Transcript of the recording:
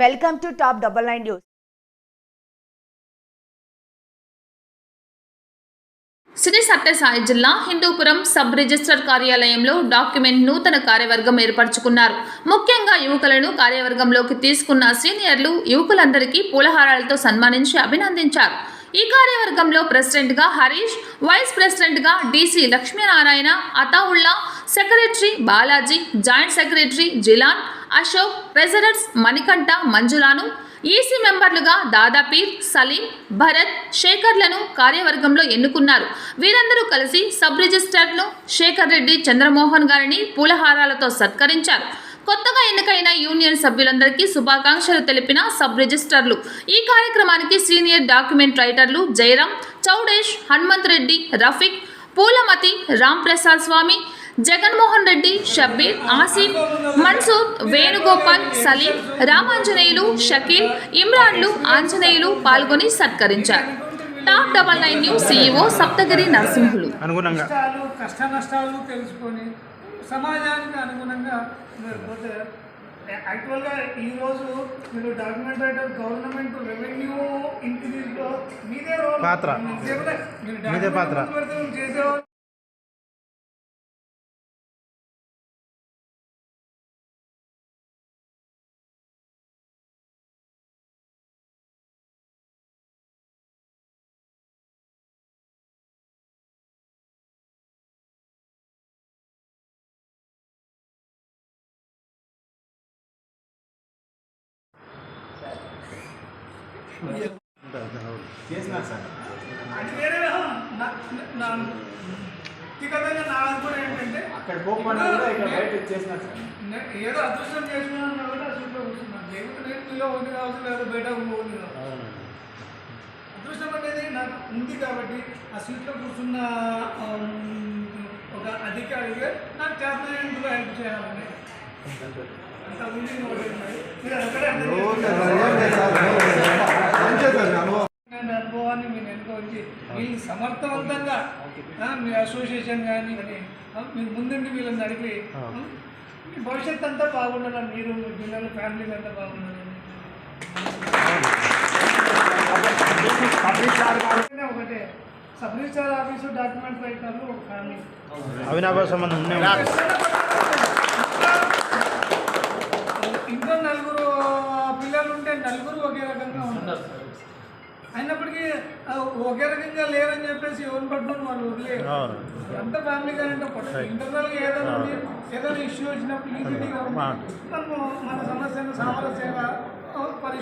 Welcome to top double nine news. Shri Sathya Sai జిల్లా Hindupuram sub register కార్యాలయంలో document నూతన కార్యవర్గం ఏర్పరచుకున్నారు. ముఖ్యంగా యువకులను కార్యవర్గంలోకి తీసుకున్న సీనియర్లు యువకులందరికీ పూలహారాలతో సన్మానించి అభినందించారు. ఈ కార్యవర్గంలో ప్రెసిడెంట్గా హరీష్ వైస్ ప్రెసిడెంట్గా DC Lakshminarayana Athaulla secretary Balaji joint secretary Jilan Ashok treasurers Manikanta మంజులాను EC మెంబర్లుగా దాదాపీర్ సలీం భరత్ శేఖర్లను కార్యవర్గంలో ఎన్నుకున్నారు. వీరందరూ కలిసి సబ్ రిజిస్ట్రార్ను శేఖర్ రెడ్డి చంద్రమోహన్ గారిని పూలహారాలతో సత్కరించారు. కొత్తగా ఎన్నికైన యూనియన్ సభ్యులందరికీ శుభాకాంక్షలు తెలిపిన సబ్ రిజిస్టర్లు ఈ కార్యక్రమానికి సీనియర్ డాక్యుమెంట్ రైటర్లు జయరాం చౌడేష్ హనుమంత్ రెడ్డి రఫీక్ పూలమతి రామ్ ప్రసాద్ స్వామి జగన్మోహన్ రెడ్డి షబ్బీర్ ఆసిఫ్ మన్సూర్ వేణుగోపాల్ సలీం రామాంజనేయులు షకీల్ ఇమ్రాన్లు ఆంజనేయులు పాల్గొని సత్కరించారు top double nine news CEO Saptagiri Narasimhulu అనుగుణంగా కష్టాలు కష్ట నష్టాలు తెలుసుకొని సమాజానికి అనుగుణంగా మీరు పోతే యాక్చువల్గా ఈరోజు మీరు డాక్యుమెంట్ రైటర్ గవర్నమెంట్ రెవెన్యూ ఇంక్రీజ్లో మీదే రోల్ పాత్ర. మీరు మీదే పాత్ర. document వ్యక్తిగతంగా నా ఏంటంటే అక్కడ పోకుండా ఇక్కడ బయట చేసినారు సార్ నే- ఏదో అదృష్టం చేసుకున్నాను కాబట్టి కూర్చున్నాను లేకపోతే నేను మీలో ఉంది కావచ్చు లేదా బయట కావచ్చు అదృష్టం అనేది నాకు ఉంది కాబట్టి ఆ సీట్లో కూర్చున్న ఒక అధికారిగా నాకు చేతనైనందుకు హెల్ప్ చేయాలని అంత ఉంది మీరు అక్కడే అర్థం చేసుకోండి. నేను అనుభవాన్ని మీరు ఎన్నుకోవచ్చు వీళ్ళు సమర్థవంతంగా ఆ, మీ అసోసియేషన్ కానీ మీరు ముందుండి వీళ్ళని నడిపి ఆ, మీ భవిష్యత్ అంతా బాగుండాలని మీరు మీ పిల్లలు ఫ్యామిలీ అంతా బాగుండాలని. ఒకటే. సబ్ రిజిస్టార్ ఆఫీసు డాక్యుమెంట్ రైటర్లు ఒక ఫ్యామిలీ అవినాభావ సంబంధం ఇంట్లో నలుగురు పిల్లలు ఉంటే నలుగురు ఒకే రకంగా ఉంటారు. అయినప్పటికీ ఒకే రకంగా లేరని చెప్పేసి ఎవరిని పట్టుకొని వాళ్ళు వదిలేరు. ఎంత ఫ్యామిలీ కానీ ఇంటర్నల్గా ఏదైనా ఉంది ఏదైనా ఇష్యూ వచ్చినప్పుడు ఈజీగా మనము మన సమస్యను సామరస్యంగా మనకు